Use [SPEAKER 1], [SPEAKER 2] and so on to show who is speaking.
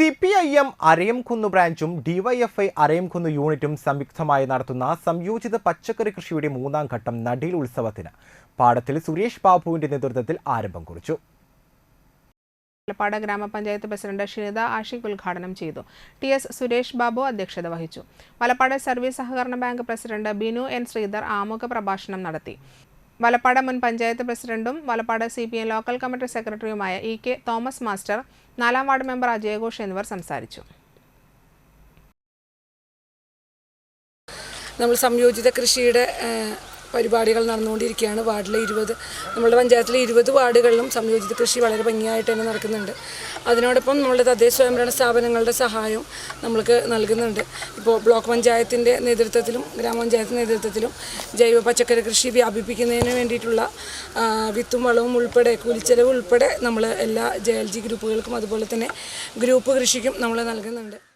[SPEAKER 1] C P I M Arayamkunnu ബ്രാഞ്ചും DYFI Arayamkunnu യൂണിറ്റും സംയുക്തമായി നടത്തുന്ന സംയോജിത പച്ചക്കറി കൃഷിയുടെ മൂന്നാം ഘട്ടം നടീൽ ഉത്സവത്തിന്. പാടത്തിൽ സുരേഷ് ബാബുവിന്റെ നേതൃത്വത്തിൽ ആരംഭം കുറിച്ചു.
[SPEAKER 2] പാലപ്പാട് ഗ്രാമപഞ്ചായത്ത് പ്രസിഡന്റ് ഷിനിത ആഷിഖ് ഉദ്ഘാടനം ചെയ്തു. ടി എസ് സുരേഷ് ബാബു അധ്യക്ഷത വഹിച്ചു. മലപ്പാട് സർവീസ് സഹകരണ bank president Binu N Sreedhar ആമുഖ പ്രഭാഷണം നടത്തി. വലപ്പാട് മുൻ പഞ്ചായത്ത് പ്രസിഡന്റും Valappad C P M local committee സെക്രട്ടറിയുമായ ഇ കെ തോമസ് മാസ്റ്റർ നാലാം വാർഡ് മെമ്പർ അജയഘോഷ് എന്നിവർ സംസാരിച്ചു.
[SPEAKER 3] നമ്മൾ സംയോജിത കൃഷിയുടെ പരിപാടികൾ നടന്നുകൊണ്ടിരിക്കുകയാണ്. വാർഡിലെ ഇരുപത് നമ്മുടെ പഞ്ചായത്തിലെ ഇരുപത് വാർഡുകളിലും സംയോജിത കൃഷി വളരെ ഭംഗിയായിട്ട് തന്നെ നടക്കുന്നുണ്ട്. അതിനോടൊപ്പം നമ്മളുടെ തദ്ദേശ സ്വയംഭരണ സ്ഥാപനങ്ങളുടെ സഹായവും നമ്മൾക്ക് നൽകുന്നുണ്ട്. ഇപ്പോൾ ബ്ലോക്ക് പഞ്ചായത്തിന്റെ നേതൃത്വത്തിലും ഗ്രാമപഞ്ചായത്തിന്റെ നേതൃത്വത്തിലും ജൈവ പച്ചക്കറി കൃഷി വ്യാപിപ്പിക്കുന്നതിന് വേണ്ടിയിട്ടുള്ള വിത്തും വളവും ഉൾപ്പെടെ കൂലിച്ചെലവ് ഉൾപ്പെടെ നമ്മൾ എല്ലാ ജെ എൽ ജി ഗ്രൂപ്പുകൾക്കും അതുപോലെ തന്നെ ഗ്രൂപ്പ് കൃഷിക്കും നമ്മൾ നൽകുന്നുണ്ട്.